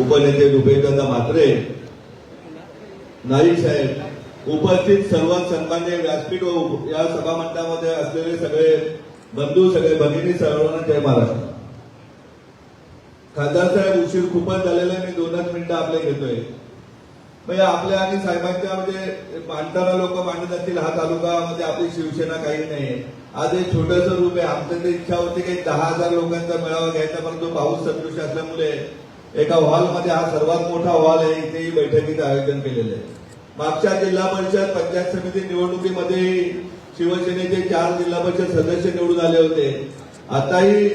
उपनेते रुपेशदादा म्हात्रे नाईक साहेब उपस्थित सर्व सन्मान्य व्यासपीठ व या सभामंडळामध्ये असलेले सगळे बंधू सगळे भगिनी सर्वांना जय महाराष्ट्र खासदार साहेब उशीर खूपच झालेला मी दोनच मिनिटं आपले घेतोय. म्हणजे आपल्या आणि साहेबांच्या म्हणजे मांडताना लोक मांडत असतील हा तालुकामध्ये आपली शिवसेना काही नाही. आज एक छोटस रूप आहे. आमच्या इच्छा होती की दहा हजार लोकांचा मेळावा घ्यायचा परंतु पाऊस सदृश असल्यामुळे एका हॉलमध्ये हा सर्वात मोठा हॉल आहे इथेही बैठकीचं आयोजन केलेलं आहे. मागच्या जिल्हा परिषद पंचायत समिती निवडणुकीमध्ये शिवसेनेचे चार जिल्हा परिषद सदस्य निवडून आले होते. आताही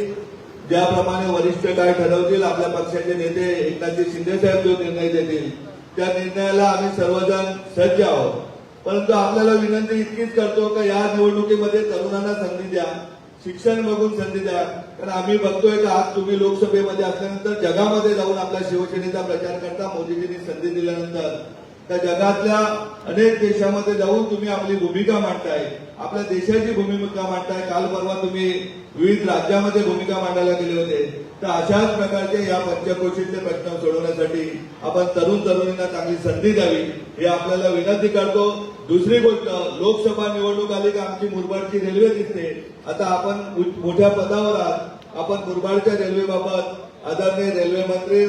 ज्याप्रमाणे वरिष्ठ काय ठरवतील आपल्या पक्षाचे नेते एकनाथजी शिंदे साहेब जो निर्णय देतील त्या निर्णयाला आम्ही सर्वजण सज्ज आहोत. परंतु आपल्याला विनंती इतकीच करतो की या निवडणुकीमध्ये तरुणांना संधी द्या. शिक्षण बघून संधी द्या. कारण आम्ही बघतोय का आज तुम्ही लोकसभेमध्ये असल्यानंतर जगामध्ये जाऊन आपल्या शिवसेनेचा प्रचार करता मोदीजींनी संधी दिल्यानंतर. त्या जगातल्या अनेक देशामध्ये जाऊन तुम्ही आपली भूमिका मांडताय. आपल्या देशाची भूमिका मांडताय. काल परवा तुम्ही विविध राज्यामध्ये भूमिका मांडायला गेले होते. तर अशाच प्रकारचे या पंचक्रोशीचे प्रश्न सोडवण्यासाठी आपण तरुण तरुणींना चांगली संधी द्यावी हे आपल्याला विनंती करतो. दुसरी गोष्ट लोकसभा निवडणूक आली का आमची मुरबाडची रेल्वे दिसते. आता आपण मोठ्या पदावर आहात. आपण मुरबाडच्या रेल्वेबाबत आदरणीय रेल्वे मंत्री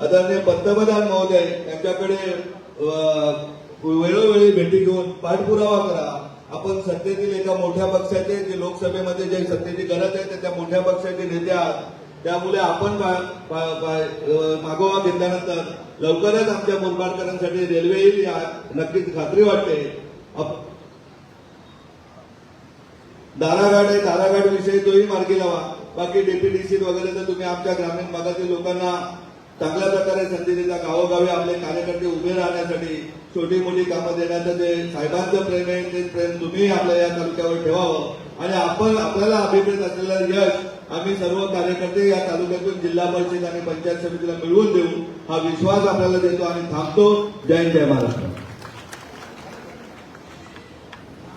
आदरणीय पंतप्रधान महोदय यांच्याकडे वेळोवेळी भेटी घेऊन पाठपुरावा करा. आपण सत्तेतील एका मोठ्या पक्षाचे जे लोकसभेमध्ये जे सत्तेची गरज आहे त्या मोठ्या पक्षाचे नेते आहात. त्यामुळे आपण मागोवा घेतल्यानंतर लवकरच आमच्या मुरबाडकरांसाठी रेल्वे येईल या नक्कीच खात्री वाटते. अप- दारागाड आहे दारागाड विषयी तोही मार्गी लावा. बाकी डेप्युटीसी वगैरे तर तुम्ही आमच्या ग्रामीण भागातील लोकांना चांगल्या प्रकारे संधी देता. गावोगावी आपले कार्यकर्ते उभे राहण्यासाठी छोटी मोठी कामं देण्याचं जे साहेबांचं प्रेम आहे ते प्रेम तुम्ही आपल्या या तालुक्यावर ठेवावं. आणि आपण आपल्याला अभिप्रेत असलेलं यश आम्ही सर्व कार्यकर्ते या तालुक्यातून जिल्हा परिषद आणि पंचायत समितीला मिळवून देऊ हा विश्वास आपल्याला देतो आणि थांबतो. जय जय महाराष्ट्र.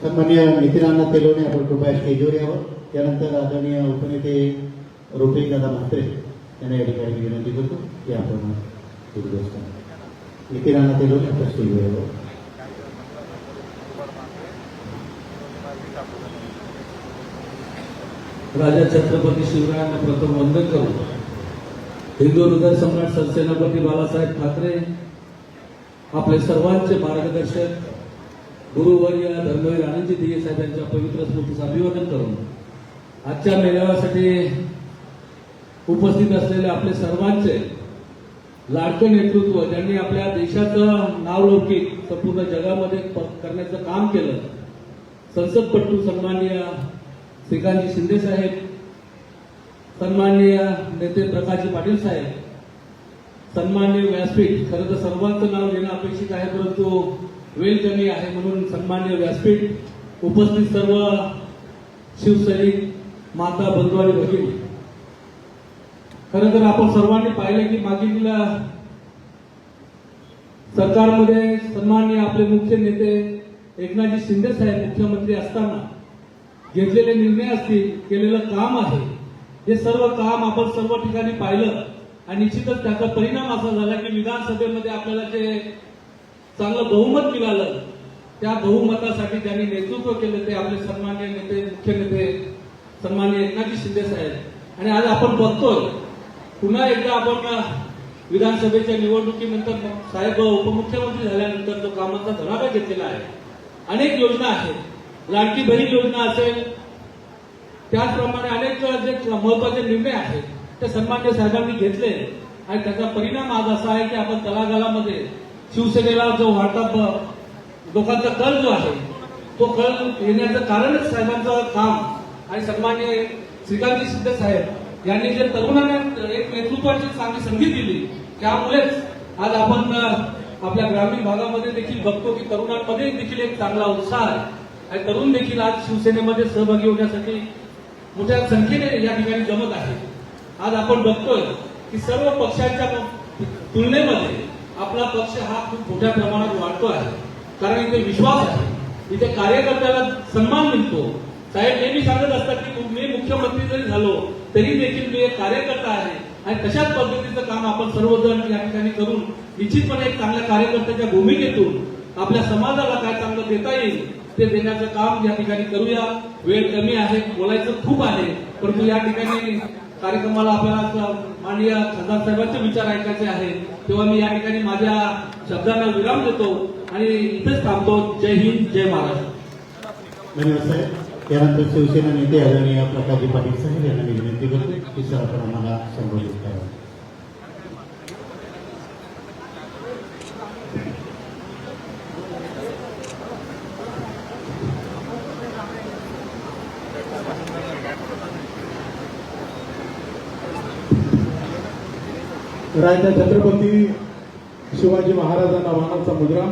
सन्मान्य नितीनांना तेलवणे आपण कृपया स्टेजवर यावं. त्यानंतर आदरणीय उपनेते रुपेश दादा म्हात्रे यांना या ठिकाणी विनंती करतो की आपण नितीनांना तेलवणे आपण स्टेजवर यावं. राजा छत्रपती शिवरायांना प्रथम वंदन करू हिंदू हृदय सम्राट सरसेनापती बाळासाहेब ठाकरे आपले सर्वांचे मार्गदर्शक गुरुवर्य धर्मवीर आनंदजी दिगे साहेब यांच्या पवित्र स्मृतीचं अभिवादन करून आजच्या मेळाव्यासाठी उपस्थित असलेले आपले सर्वांचे लाडकं नेतृत्व ज्यांनी आपल्या देशाचं नावलौकिक संपूर्ण जगामध्ये प- करण्याचं काम केलं. संसदपटू सन्माननीय श्रीकांतजी शिंदे साहेब सन्माननीय नेते प्रकाशजी पाटील साहेब सन्माननीय व्यासपीठ खरं तर सर्वांचं नाव घेणं अपेक्षित आहे परंतु वेळ कमी आहे म्हणून सन्मान्य व्यासपीठ उपस्थित सर्व शिवसैनिक माता बंधू आणि भगिनी. खरं तर आपण सर्वांनी पाहिलं की मागील सरकारमध्ये सन्माननीय आपले मुख्य नेते एकनाथजी शिंदे साहेब मुख्यमंत्री असताना घेतलेले निर्णय असतील केलेलं काम आहे हे सर्व काम आपण सर्व ठिकाणी पाहिलं. आणि निश्चितच त्याचा परिणाम असा झाला की विधानसभेमध्ये आपल्याला जे चांगलं बहुमत मिळालं. त्या बहुमतासाठी त्यांनी नेतृत्व केलं ते आपले सन्मान्य नेते मुख्य नेते सन्मान्य एकनाथजी शिंदे साहेब. आणि आज आपण बघतोय पुन्हा एकदा आपण विधानसभेच्या निवडणुकीनंतर साहेब उपमुख्यमंत्री झाल्यानंतर जो कामाचा धडाका घेतलेला आहे अनेक योजना आहेत. लाडकी बहीण योजना असेल त्याचप्रमाणे अनेक जे महत्त्वाचे निर्णय आहेत ते सन्मान्य साहेबांनी घेतले. आणि त्याचा परिणाम आज असा आहे की आपण तलागालामध्ये शिवसेनेला जो वाढता लोकांचा कल जो आहे तो कल येण्याचं कारणच साहेबांचं काम आणि सन्मान्य श्रीकांतजी शिंदे साहेब यांनी जे तरुणांना एक नेतृत्वाची चांगली संधी दिली त्यामुळेच आज आपण आपल्या ग्रामीण भागामध्ये देखील बघतो की तरुणांमध्ये देखील एक चांगला उत्साह आहे. आणि तरुण देखील आज शिवसेनेमध्ये सहभागी होण्यासाठी मोठ्या संख्येने या ठिकाणी जमत आहे आज आपण बघतोय की सर्व पक्षांच्या तुलनेमध्ये आपला पक्ष हा खूप मोठ्या प्रमाणात वाढतो आहे. कारण इथे विश्वास आहे. इथे कार्यकर्त्याला सन्मान मिळतो. साहेब नेहमी सांगत असतात की मी मुख्यमंत्री जरी झालो तरी देखील मी एक कार्यकर्ता आहे. आणि तशाच पद्धतीचं काम आपण सर्वजण या ठिकाणी करून निश्चितपणे एक चांगल्या कार्यकर्त्याच्या भूमिकेतून आपल्या समाजाला काय चांगलं देता येईल ते देण्याचं काम या ठिकाणी करूया. वेळ कमी आहे बोलायचं खूप आहे. परंतु या ठिकाणी कार्यक्रमाला आपल्याला माननीय खासदार साहेबांचे विचार ऐकायचे आहेत. तेव्हा मी या ठिकाणी माझ्या शब्दांना विराम देतो आणि इथेच थांबतो. जय हिंद जय महाराष्ट्र. धन्यवाद साहेब यानंतर शिवसेना नेते आदरणीय प्रकाशजी पाटील साहेब यांना मी विनंती करतो की सर आपण आम्हाला संबोधित करावं. राजा छत्रपती शिवाजी महाराजांना मानाचा मुद्रा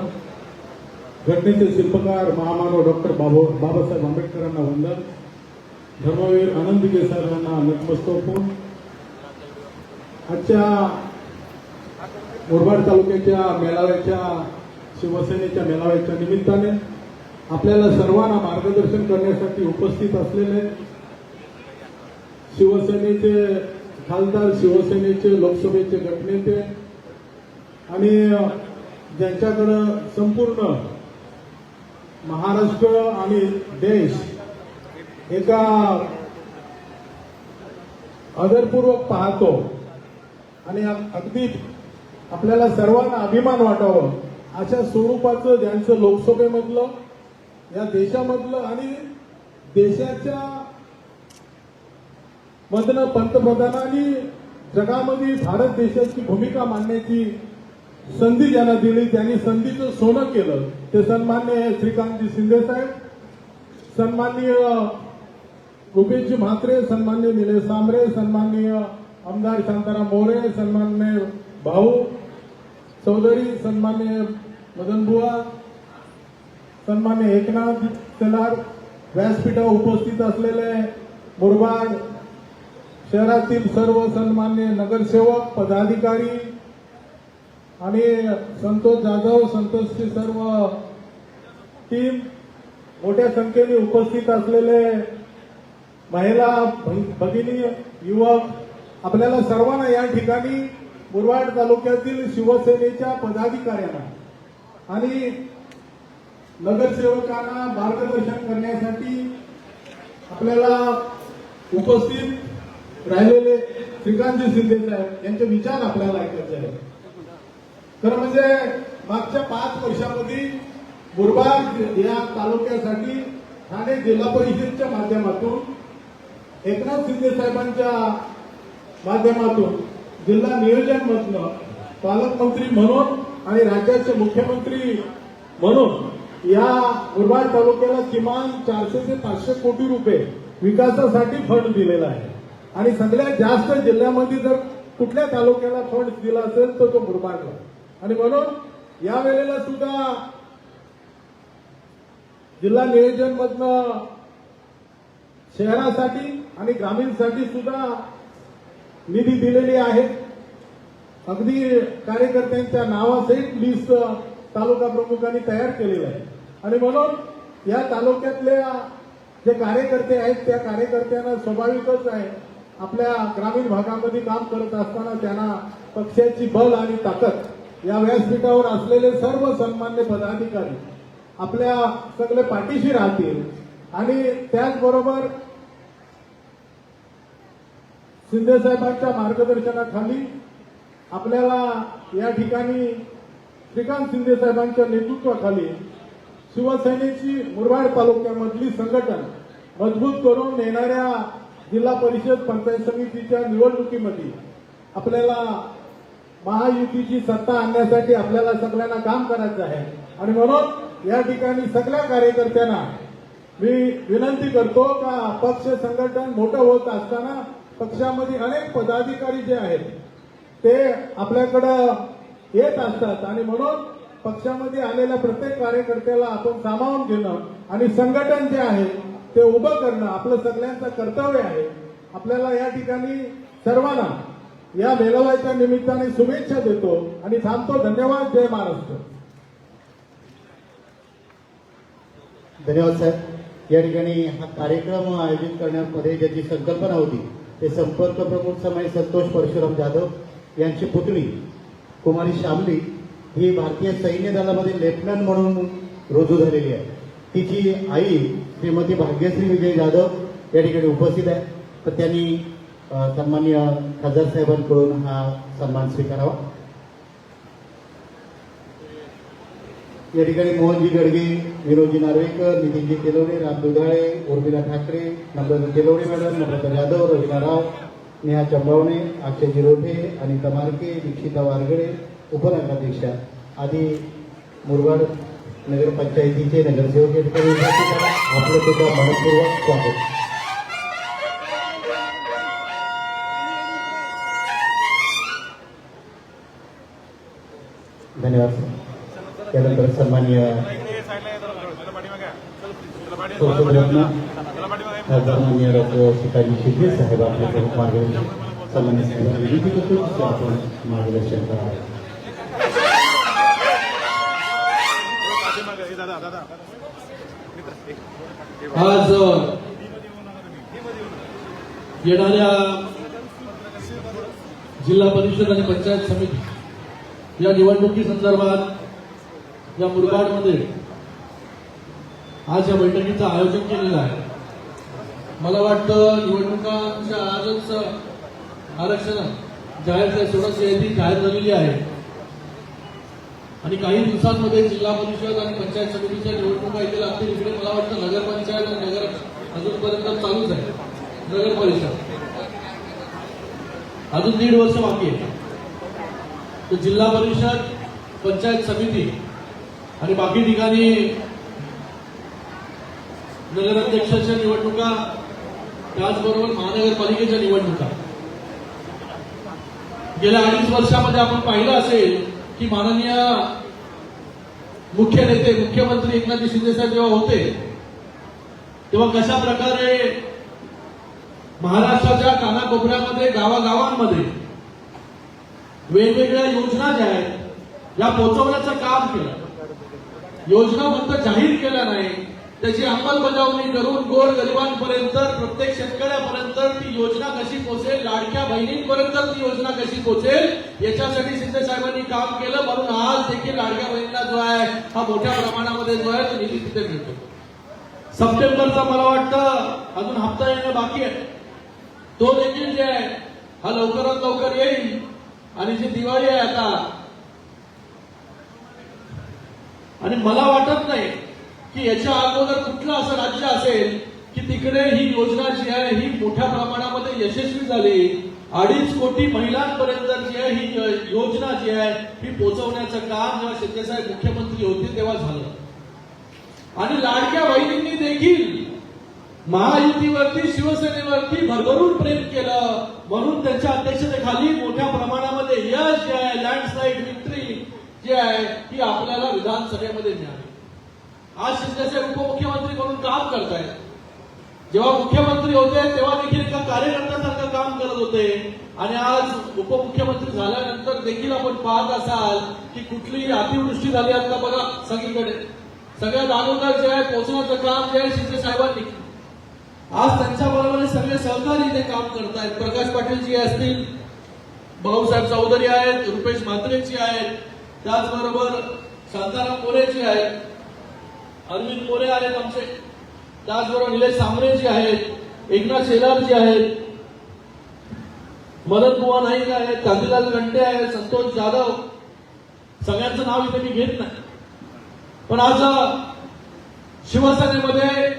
घटनेचे शिल्पकार महामानव डॉक्टर बाबा बाबासाहेब आंबेडकरांना वंदन धर्मवीर आनंद केसरांना नतमस्तक. आजच्या मुरबाड तालुक्याच्या मेळाव्याच्या शिवसेनेच्या मेळाव्याच्या निमित्ताने आपल्याला सर्वांना मार्गदर्शन करण्यासाठी उपस्थित असलेले शिवसेनेचे खासदार शिवसेनेचे लोकसभेचे गटनेते आणि ज्यांच्याकडं संपूर्ण महाराष्ट्र आणि देश एका आदरपूर्वक पाहतो आणि अगदी आपल्याला सर्वांना अभिमान वाटावं अशा स्वरूपाचं ज्यांचं लोकसभेमधलं या देशामधलं आणि देशाच्या मधनं पंतप्रधानांनी जगामध्ये भारत देशाची भूमिका मांडण्याची संधी ज्यांना दिली त्यांनी संधीचं सोनं केलं ते सन्मान्य श्रीकांतजी शिंदे साहेब सन्माननीय रुपेशजी म्हात्रे सन्मान्य निलेश सांबरे सन्माननीय आमदार शांताराम मोरे सन्मान्य भाऊ चौधरी सन्मान्य मदनबुवा सन्मान्य एकनाथ सेलार व्यासपीठावर उपस्थित असलेले मुरबाड शहरातील सर्व सन्मान्य नगरसेवक पदाधिकारी आणि संतोष जाधव संतोषची सर्व टीम मोठ्या संख्येने उपस्थित असलेले महिला भ- भगिनी युवक आपल्याला सर्वांना या ठिकाणी मुरवाड तालुक्यातील शिवसेनेच्या पदाधिकाऱ्यांना आणि नगरसेवकांना मार्गदर्शन करण्यासाठी आपल्याला उपस्थित राहिलेले श्रीकांतजी शिंदे साहेब यांचे विचार आपल्याला ऐकायचे आहेत. खरं म्हणजे मागच्या पाच वर्षामध्ये मुरबाड या तालुक्यासाठी ठाणे जिल्हा परिषदच्या माध्यमातून एकनाथ शिंदे साहेबांच्या माध्यमातून जिल्हा नियोजन मधनं पालकमंत्री म्हणून आणि राज्याचे मुख्यमंत्री म्हणून या मुरबाड तालुक्याला किमान चारशे ते पाचशे कोटी रुपये विकासासाठी फंड दिलेला आहे. आणि सगळ्यात जास्त जिल्ह्यामध्ये जर कुठल्या तालुक्याला फंड दिला असेल तर तो मुरबाडला. आणि म्हणून या वेळेला सुद्धा जिल्हा नियोजन मधनं शहरासाठी आणि ग्रामीणसाठी सुद्धा निधी दिलेली आहे. अगदी कार्यकर्त्यांच्या नावासहित लिस्ट तालुका प्रमुखांनी तयार केलेलं आहे. आणि म्हणून या तालुक्यातल्या जे कार्यकर्ते आहेत त्या कार्यकर्त्यांना स्वाभाविकच आहे आपल्या ग्रामीण भागामध्ये काम करत असताना त्यांना पक्षाची बल आणि ताकद या व्यासपीठावर असलेले सर्व सन्मान्य पदाधिकारी आपल्या सगळे पाठीशी राहतील. आणि त्याचबरोबर शिंदे साहेबांच्या मार्गदर्शनाखाली आपल्याला या ठिकाणी श्रीकांत शिंदे साहेबांच्या नेतृत्वाखाली शिवसेनेची मुरबाड तालुक्यामधली संघटन मजबूत करून नेणाऱ्या जिल्हा परिषद पंचायत समितीच्या निवडणुकीमध्ये आपल्याला महायुतीची सत्ता आणण्यासाठी आपल्याला सगळ्यांना काम करायचं आहे. आणि म्हणून या ठिकाणी सगळ्या कार्यकर्त्यांना मी विनंती करतो का पक्ष संघटन मोठं होत असताना पक्षामध्ये अनेक पदाधिकारी जे आहेत ते आपल्याकडं येत असतात. आणि म्हणून पक्षामध्ये आलेल्या प्रत्येक कार्यकर्त्याला आपण सामावून घेणं आणि संघटन जे आहे ते उभं करणं आपलं सगळ्यांचं कर्तव्य आहे. आपल्याला या ठिकाणी सर्वांना या मेळाव्याच्या निमित्ताने शुभेच्छा देतो आणि थांबतो धन्यवाद. जय महाराष्ट्र. धन्यवाद साहेब या ठिकाणी हा कार्यक्रम आयोजित करण्यामध्ये ज्याची संकल्पना होती ते संपर्क प्रमुख समय संतोष परशुराम जाधव यांची पुतणी कुमारी शामली ही भारतीय सैन्य दलामध्ये लेफ्टनंट म्हणून रुजू झालेली आहे. तिची आई श्रीमती भाग्यश्री विजय जाधव या ठिकाणी उपस्थित आहे. तर त्यांनी सन्मान्य खासदार साहेबांकडून हा सन्मान स्वीकारावा. या ठिकाणी मोहनजी गडगे विनोदजी नार्वेकर नितीनजी तेलवडे राम दुधाळे उर्मिला ठाकरे नम्रता तेलवडे मॅडम नम्रता जाधव रविना राव नेहा चंबावणे अक्षय जिरोठे अनिता मार्के दीक्षिता वारगडे उपनगराध्यक्षा आदी मुरबाड नगरपंचायतीचे नगरसेवक या ठिकाणी आपलं सुद्धा मनपूर्वक स्वागत. धन्यवाद सर. त्यानंतर सन्माननीय संसदरत्न खासदार डॉक्टर शिकाजी शिंदे साहेब आपल्या प्रमुख मार्गदर्शन सन्मान्य साहेबांना आपण मार्गदर्शन करावं आज येणाऱ्या जिल्हा परिषद आणि पंचायत समिती या निवडणुकी संदर्भात या मुरबाडमध्ये आज या बैठकीचं आयोजन केलेलं आहे. मला वाटतं निवडणुकांच्या आजच आरक्षण जाहीर सोळाशे यादी जाहीर झालेली आहे. आणि काही दिवसांमध्ये जिल्हा परिषद आणि पंचायत समितीच्या निवडणुका इथे लागतील इकडे मला वाटतं नगरपंचायत आणि नगर अजूनपर्यंत चालूच आहे. नगर परिषद. अजून दीड वर्ष बाकी आहे. तर जिल्हा परिषद पंचायत समिती आणि बाकी ठिकाणी नगराध्यक्षाच्या निवडणुका त्याचबरोबर महानगरपालिकेच्या निवडणुका. गेल्या अडीच वर्षामध्ये आपण पाहिलं असेल की माननीय मुख्य नेते मुख्यमंत्री एकनाथ शिंदे साहेब जेव्हा होते तेव्हा कशा प्रकारे महाराष्ट्राच्या कानाकोपऱ्यामध्ये गावागावांमध्ये वेगवेगळ्या योजना ज्या आहेत या पोहोचवण्याचं काम केलं. योजना फक्त जाहीर केल्या नाही त्याची अंमलबजावणी करून गोर गरिबांपर्यंत प्रत्येक शेतकऱ्यापर्यंत ती योजना कशी पोहोचेल लाडक्या बहिणींपर्यंत ती योजना कशी पोहोचेल याच्यासाठी शिंदे साहेबांनी काम केलं. म्हणून आज देखील लाडक्या बहिणीला जो आहे हा मोठ्या प्रमाणामध्ये जो आहे तो निधी तिथे मिळतो. सप्टेंबरचा मला वाटतं अजून हप्ता येणं बाकी आहे. तो देखील जे आहे हा लवकरात लवकर येईल. आणि जी दिवाळी आहे आता आणि मला वाटत नाही की याच्या अगोदर कुठलं असं राज्य असेल की तिकडे ही योजना जी आहे ही मोठ्या प्रमाणामध्ये यशस्वी झाली. अडीच कोटी महिलांपर्यंत जी आहे ही योजना जी आहे ही पोहोचवण्याचं काम जेव्हा शिंदेसाहेब मुख्यमंत्री होते तेव्हा झालं. आणि लाडक्या बहिणींनी देखील महायुतीवरती शिवसेनेवरती भरभरून प्रेम केलं. म्हणून त्यांच्या अध्यक्षतेखाली मोठ्या प्रमाणामध्ये यश जे आहे लँडस्लाईड विक्ट्री जी आहे ती आपल्याला विधानसभेमध्ये मिळाली. आज शिवसेनेचे उपमुख्यमंत्री म्हणून काम करतायत. जेव्हा मुख्यमंत्री होते तेव्हा देखील एका कार्यकर्त्यासारखं काम करत होते. आणि आज उपमुख्यमंत्री झाल्यानंतर देखील आपण पाहत असाल की कुठलीही अतिवृष्टी झाली. आता बघा सगळीकडे. सगळ्या अगोदर जे आहे पोहोचण्याचं काम जे आहे शिंदे साहेबांनी आज त्यांच्या बरोबर सगळे सहकारी इथे काम करतायत. प्रकाश पाटीलजी असतील भाऊसाहेब चौधरी आहेत रुपेश म्हात्रेजी आहेत. त्याचबरोबर शांताराम मोरेजी आहेत. अरविंद मोरे आहेत आमचे. त्याचबरोबर निलेश सांबरेजी आहेत एकनाथ शेलारजी आहेत मदन बुवा नाईक आहेत कांतीलाल गंटे आहेत संतोष जाधव. सगळ्यांचं नाव इथे मी घेत नाही. पण आज शिवसेनेमध्ये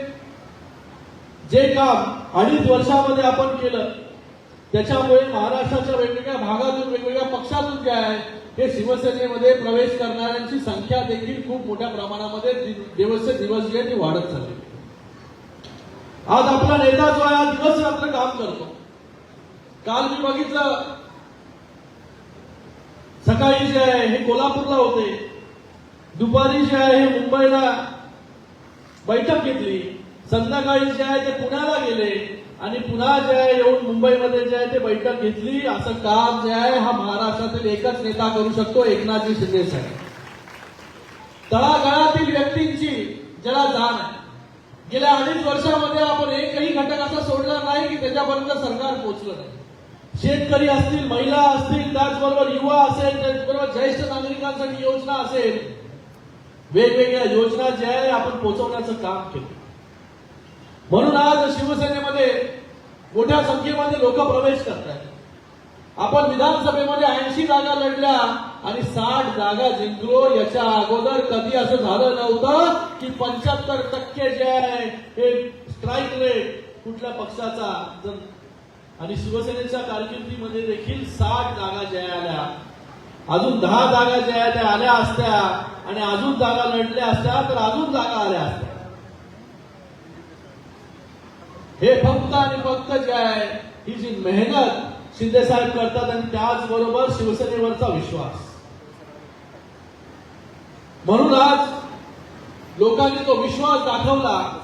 जे काम अडीच वर्षामध्ये आपण केलं त्याच्यामुळे महाराष्ट्राच्या वेगवेगळ्या भागातून वेगवेगळ्या पक्षातून जे आहे हे शिवसेनेमध्ये प्रवेश करणाऱ्यांची संख्या देखील खूप मोठ्या प्रमाणामध्ये दि- दिवस दिवस जे ती वाढत चालली. आज आपला नेता जो आहे दिवस रात्र काम करतो. काल मी बघितलं सकाळी जे आहे हे कोल्हापूरला होते. दुपारी जे आहे हे मुंबईला बैठक घेतली. संध्याकाळी जे आहे ते पुण्याला गेले. आणि पुन्हा जे आहे येऊन मुंबईमध्ये जे आहे ते बैठक घेतली. असं काम जे आहे हा महाराष्ट्रातील एकच नेता करू शकतो एकनाथजी शिंदे साहेब. तळागाळातील व्यक्तींची ज्याला जाण आहे. गेल्या अडीच वर्षामध्ये आपण एकही घटक असा सोडला नाही की त्याच्यापर्यंत सरकार पोहोचलं नाही. शेतकरी असतील महिला असतील त्याचबरोबर युवा असेल त्याचबरोबर ज्येष्ठ नागरिकांसाठी योजना असेल वेगवेगळ्या योजना ज्या आहे आपण पोहोचवण्याचं काम केलं. म्हणून आज शिवसेनेमध्ये मोठ्या संख्येमध्ये लोक प्रवेश करतात आपण विधानसभेमध्ये ऐंशी जागा लढल्या आणि साठ जागा जिंकलो. याच्या अगोदर कधी असं झालं नव्हतं की पंच्याहत्तर टक्के जे आहे हे स्ट्राईक रेट कुठल्या पक्षाचा? आणि शिवसेनेच्या कारकिर्दीमध्ये देखील साठ जागा ज्या आल्या. अजून दहा जागा ज्या त्या आल्या असत्या आणि अजून जागा लढल्या असत्या तर अजून जागा आल्या असत्या. हे फक्त आणि फक्त जे आहे ही जी मेहनत शिंदे साहेब करतात आणि त्याचबरोबर शिवसेनेवरचा विश्वास. म्हणून आज लोकांनी तो विश्वास दाखवला.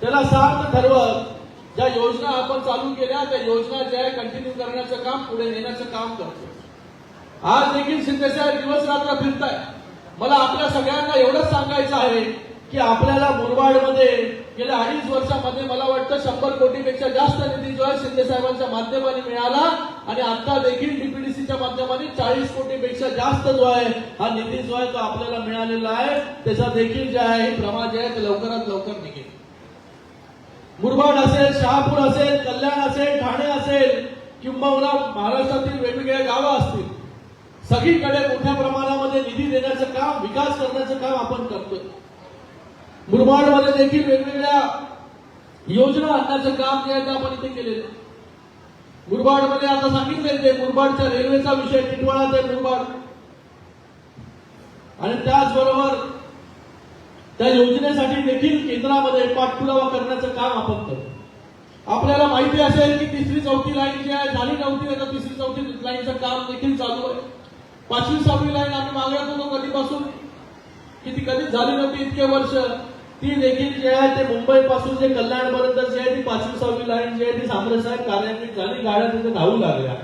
त्याला सार्थ ठरवत ज्या योजना आपण चालू केल्या त्या योजना ज्या आहे कंटिन्यू करण्याचं काम पुढे नेण्याचं काम करतो. आज देखील शिंदेसाहेब दिवस रात्र फिरताय मला आपल्या सगळ्यांना एवढंच सांगायचं आहे की आपल्याला मुरबाडमध्ये गेल्या अडीच वर्षामध्ये मला वाटतं शंभर कोटीपेक्षा जास्त निधी जो आहे शिंदे साहेबांच्या माध्यमाने मिळाला आणि आता देखील डीपीडीसीच्या माध्यमाने चाळीस कोटीपेक्षा जास्त जो आहे. हा निधी जो आहे तो आपल्याला मिळालेला आहे त्याचा देखील जे आहे हे प्रमाण जे आहे ते लवकरात लवकर निघेल. मुरबाड असेल शहापूर असेल कल्याण असेल ठाणे असेल किंबहुना महाराष्ट्रातील वेगवेगळ्या गावं असतील सगळीकडे मोठ्या प्रमाणामध्ये निधी देण्याचं काम विकास करण्याचं काम आपण करतोय. मुरबाडमध्ये देखील वेगवेगळ्या योजना आणण्याचं काम जे आहे ते आपण इथे केलेलं आहे. मुरबाडमध्ये आता सांगितले ते मुरबाडच्या रेल्वेचा विषय टिटवाळा ते मुरबाड. आणि त्याचबरोबर त्या योजनेसाठी देखील केंद्रामध्ये पाठपुरावा करण्याचं काम आपण करतो आपल्याला माहिती असेल की तिसरी चौथी लाईन जी आहे झाली नव्हती आता तिसरी चौथी लाईनचं काम देखील चालू आहे. पाचवी सहावी लाईन आम्ही मागत होतो कधीपासून? की ती कधीच झाली नव्हती इतके वर्ष. ती देखील जे आहे ते मुंबई पासून जे कल्याणपर्यंत जे आहे ती पाचवी सहावी लाईन जी आहे ती सामरेसाहेब कार्यान्वित झाली गाड्या तिथे धावू लागल्या.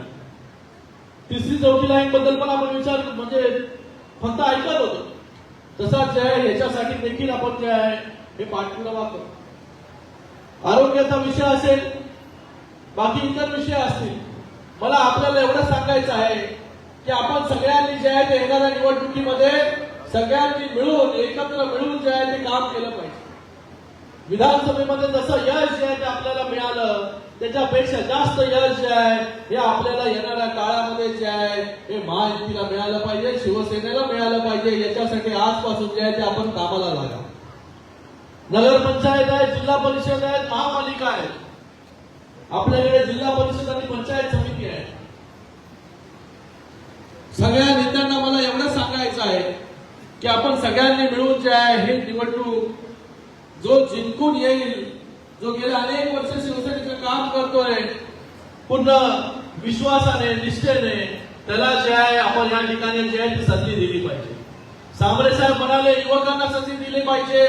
तिसरी चौथी लाईन बद्दल पण आपण विचार म्हणजे फक्त ऐकत होतो. तसाच जे आहे याच्यासाठी देखील आपण जे आहे हे पाठपुरावा करतो. आरोग्याचा विषय असेल बाकी इतर विषय असतील मला आपल्याला एवढं सांगायचं आहे की आपण सगळ्यांनी जे आहे ते येणाऱ्या निवडणुकीमध्ये सगळ्यांनी मिळून एकत्र मिळून जे आहे ते काम केलं पाहिजे. विधानसभेमध्ये जसं यश जे आहे ते आपल्याला मिळालं त्याच्यापेक्षा जास्त यश जे आहे हे आपल्याला येणाऱ्या काळामध्ये जे आहे हे महायुतीला मिळालं पाहिजे शिवसेनेला मिळालं पाहिजे याच्यासाठी आजपासून जे आहे ते आपण कामाला लागा. नगरपंचायत आहे जिल्हा परिषद आहे महापालिका आहे आपल्याकडे जिल्हा परिषद आणि पंचायत समिती आहे सगळ्या नेत्यांना मला एवढं सांगायचं आहे की आपण सगळ्यांनी मिळून जे आहे हे निवडणूक जो जिंकून येईल जो गेल्या अनेक वर्ष शिवसेनेचं काम करतोय पूर्ण विश्वासाने निष्ठेने त्याला जे आहे आपण या ठिकाणी जे आहे ती संधी दिली पाहिजे. सांबरे साहेब म्हणाले युवकांना संधी दिली पाहिजे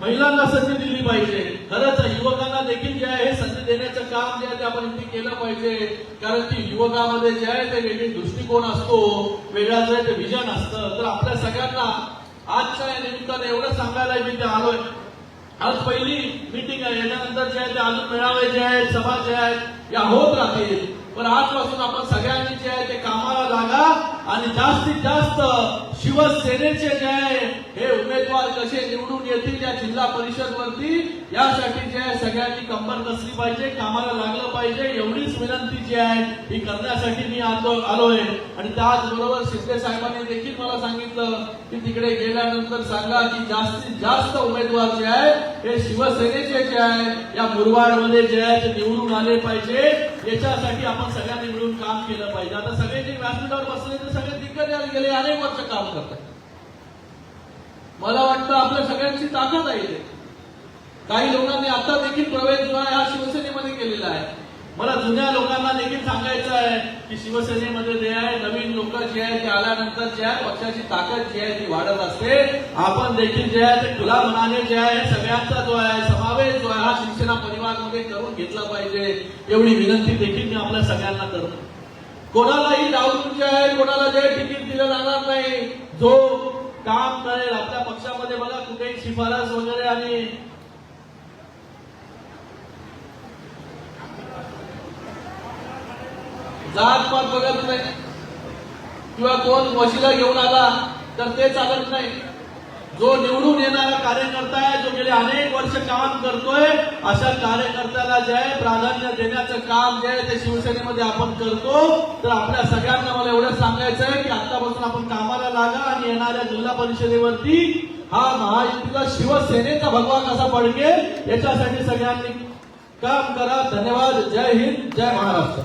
महिलांना संधी दिली पाहिजे. खरंच युवकांना देखील जे आहे हे संधी देण्याचं काम जे आहे ते आपण इथे केलं पाहिजे. कारण की युवकामध्ये जे आहे ते वेगळी दृष्टिकोन असतो वेगळा जे आहे ते विजन असतं. तर आपल्या सगळ्यांना आजच्या या निमित्ताने एवढं सांगायला मी ते आलोय. आज पहिली मिटिंग आहे. याच्यानंतर जे आहे ते अजून मेळावे जे आहेत सभा जे आहेत या होत राहतील. पण आजपासून आपण सगळ्यांनी जे आहे ते कामाला लागा आणि जास्तीत जास्त शिवसेनेचे जे आहे हे उमेदवार कसे निवडून येतील या जिल्हा परिषद वरती यासाठी जे आहे सगळ्यांनी कंबर कसली पाहिजे कामाला लागलं पाहिजे एवढीच विनंती जी आहे ही करण्यासाठी मी आलो आलोय. आणि त्याचबरोबर शिंदे साहेबांनी देखील मला सांगितलं की तिकडे गेल्यानंतर सांगा की जास्तीत जास्त उमेदवार जे आहे हे शिवसेनेचे जे आहे या मुरबाडमध्ये जे आहे ते निवडून आले पाहिजे. याच्यासाठी आपण सगळ्यांनी मिळून काम केलं पाहिजे. आता सगळे जे व्यासपीठावर बसले ते सगळे दिग्गज गेले अनेक वर्ष काम करतात. मला वाटतं आपल्या सगळ्यांची ताकद आहे काही लोकांनी आता देखील प्रवेश जो आहे हा शिवसेनेमध्ये केलेला आहे. मला जुन्या लोकांना देखील सांगायचं आहे की शिवसेनेमध्ये जे आहे नवीन लोक जे आहे ते आल्यानंतर जे आहे पक्षाची ताकद जी आहे ती वाढत असते. आपण देखील जे आहे ते खुला मनाने जे आहे सगळ्यांचा जो आहे समावेश जो आहे हा शिवसेना परिवारमध्ये करून घेतला पाहिजे. एवढी विनंती देखील मी आपल्या सगळ्यांना करतो. कोणालाही राऊतचे आहे कोणाला जे तिकीट दिलं जाणार नाही. जो काम करेल आपल्या पक्षामध्ये मला कुठेही शिफारस वगैरे आणि जात पात बघत नाही. किंवा कोण वशिला घेऊन आला तर ते चालत नाही. जो निवडून येणारा कार्यकर्ता आहे जो गेले अनेक वर्ष काम करतोय अशा कार्यकर्त्याला जे आहे प्राधान्य देण्याचं काम जे आहे ते शिवसेनेमध्ये आपण करतो. तर आपल्या सगळ्यांना मला एवढं सांगायचं आहे की आतापासून आपण कामाला लागा आणि येणाऱ्या जिल्हा परिषदेवरती हा महायुतीचा शिवसेनेचा भगवा कसा पडके याच्यासाठी सगळ्यांनी काम करा. धन्यवाद. जय हिंद. जय महाराष्ट्र.